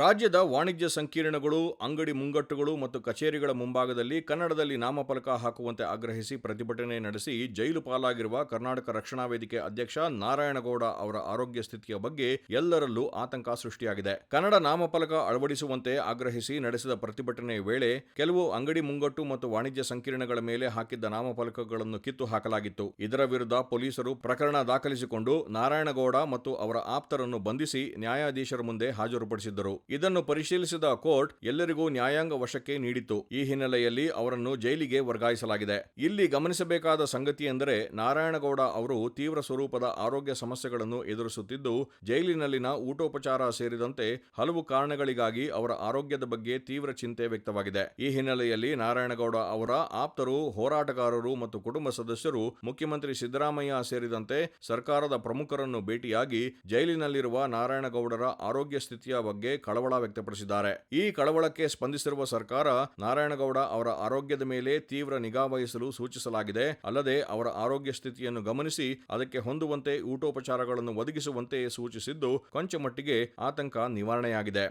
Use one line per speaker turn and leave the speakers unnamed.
ರಾಜ್ಯದ ವಾಣಿಜ್ಯ ಸಂಕೀರ್ಣಗಳು, ಅಂಗಡಿ ಮುಂಗಟ್ಟುಗಳು ಮತ್ತು ಕಚೇರಿಗಳ ಮುಂಭಾಗದಲ್ಲಿ ಕನ್ನಡದಲ್ಲಿ ನಾಮಫಲಕ ಹಾಕುವಂತೆ ಆಗ್ರಹಿಸಿ ಪ್ರತಿಭಟನೆ ನಡೆಸಿ ಜೈಲು ಪಾಲಾಗಿರುವ ಕರ್ನಾಟಕ ರಕ್ಷಣಾ ವೇದಿಕೆ ಅಧ್ಯಕ್ಷ ನಾರಾಯಣಗೌಡ ಅವರ ಆರೋಗ್ಯ ಸ್ಥಿತಿಯ ಬಗ್ಗೆ ಎಲ್ಲರಲ್ಲೂ ಆತಂಕ ಸೃಷ್ಟಿಯಾಗಿದೆ. ಕನ್ನಡ ನಾಮಫಲಕ ಅಳವಡಿಸುವಂತೆ ಆಗ್ರಹಿಸಿ ನಡೆಸಿದ ಪ್ರತಿಭಟನೆ ವೇಳೆ ಕೆಲವು ಅಂಗಡಿ ಮುಂಗಟ್ಟು ಮತ್ತು ವಾಣಿಜ್ಯ ಸಂಕೀರ್ಣಗಳ ಮೇಲೆ ಹಾಕಿದ್ದ ನಾಮಫಲಕಗಳನ್ನು ಕಿತ್ತು ಹಾಕಲಾಗಿತ್ತು. ಇದರ ವಿರುದ್ಧ ಪೊಲೀಸರು ಪ್ರಕರಣ ದಾಖಲಿಸಿಕೊಂಡು ನಾರಾಯಣಗೌಡ ಮತ್ತು ಅವರ ಆಪ್ತರನ್ನು ಬಂಧಿಸಿ ನ್ಯಾಯಾಧೀಶರ ಮುಂದೆ ಹಾಜರುಪಡಿಸಿದ್ದರು. ಇದನ್ನು ಪರಿಶೀಲಿಸಿದ ಕೋರ್ಟ್ ಎಲ್ಲರಿಗೂ ನ್ಯಾಯಾಂಗ ವಶಕ್ಕೆ ನೀಡಿತ್ತು. ಈ ಹಿನ್ನೆಲೆಯಲ್ಲಿ ಅವರನ್ನು ಜೈಲಿಗೆ ವರ್ಗಾಯಿಸಲಾಗಿದೆ. ಇಲ್ಲಿ ಗಮನಿಸಬೇಕಾದ ಸಂಗತಿ ಎಂದರೆ ನಾರಾಯಣಗೌಡ ಅವರು ತೀವ್ರ ಸ್ವರೂಪದ ಆರೋಗ್ಯ ಸಮಸ್ಯೆಗಳನ್ನು ಎದುರಿಸುತ್ತಿದ್ದು, ಜೈಲಿನಲ್ಲಿನ ಊಟೋಪಚಾರ ಸೇರಿದಂತೆ ಹಲವು ಕಾರಣಗಳಿಗಾಗಿ ಅವರ ಆರೋಗ್ಯದ ಬಗ್ಗೆ ತೀವ್ರ ಚಿಂತೆ ವ್ಯಕ್ತವಾಗಿದೆ. ಈ ಹಿನ್ನೆಲೆಯಲ್ಲಿ ನಾರಾಯಣಗೌಡ ಅವರ ಆಪ್ತರು, ಹೋರಾಟಗಾರರು ಮತ್ತು ಕುಟುಂಬ ಸದಸ್ಯರು, ಮುಖ್ಯಮಂತ್ರಿ ಸಿದ್ದರಾಮಯ್ಯ ಸೇರಿದಂತೆ ಸರ್ಕಾರದ ಪ್ರಮುಖರನ್ನು ಭೇಟಿಯಾಗಿ ಜೈಲಿನಲ್ಲಿರುವ ನಾರಾಯಣಗೌಡರ ಆರೋಗ್ಯ ಸ್ಥಿತಿಯ ಬಗ್ಗೆ ಕಳವಳ ವ್ಯಕ್ತಪಡಿಸಿದ್ದಾರೆ. ಈ ಕಳವಳಕ್ಕೆ ಸ್ಪಂದಿಸಿರುವ ಸರ್ಕಾರ ನಾರಾಯಣಗೌಡ ಅವರ ಆರೋಗ್ಯದ ಮೇಲೆ ತೀವ್ರ ನಿಗಾ ವಹಿಸಲು ಸೂಚಿಸಲಾಗಿದೆ. ಅಲ್ಲದೆ ಅವರ ಆರೋಗ್ಯ ಸ್ಥಿತಿಯನ್ನು ಗಮನಿಸಿ ಅದಕ್ಕೆ ಹೊಂದುವಂತೆ ಊಟೋಪಚಾರಗಳನ್ನು ಒದಗಿಸುವಂತೆ ಸೂಚಿಸಿದ್ದು ಕೊಂಚ ಮಟ್ಟಿಗೆ ಆತಂಕ ನಿವಾರಣೆಯಾಗಿದೆ.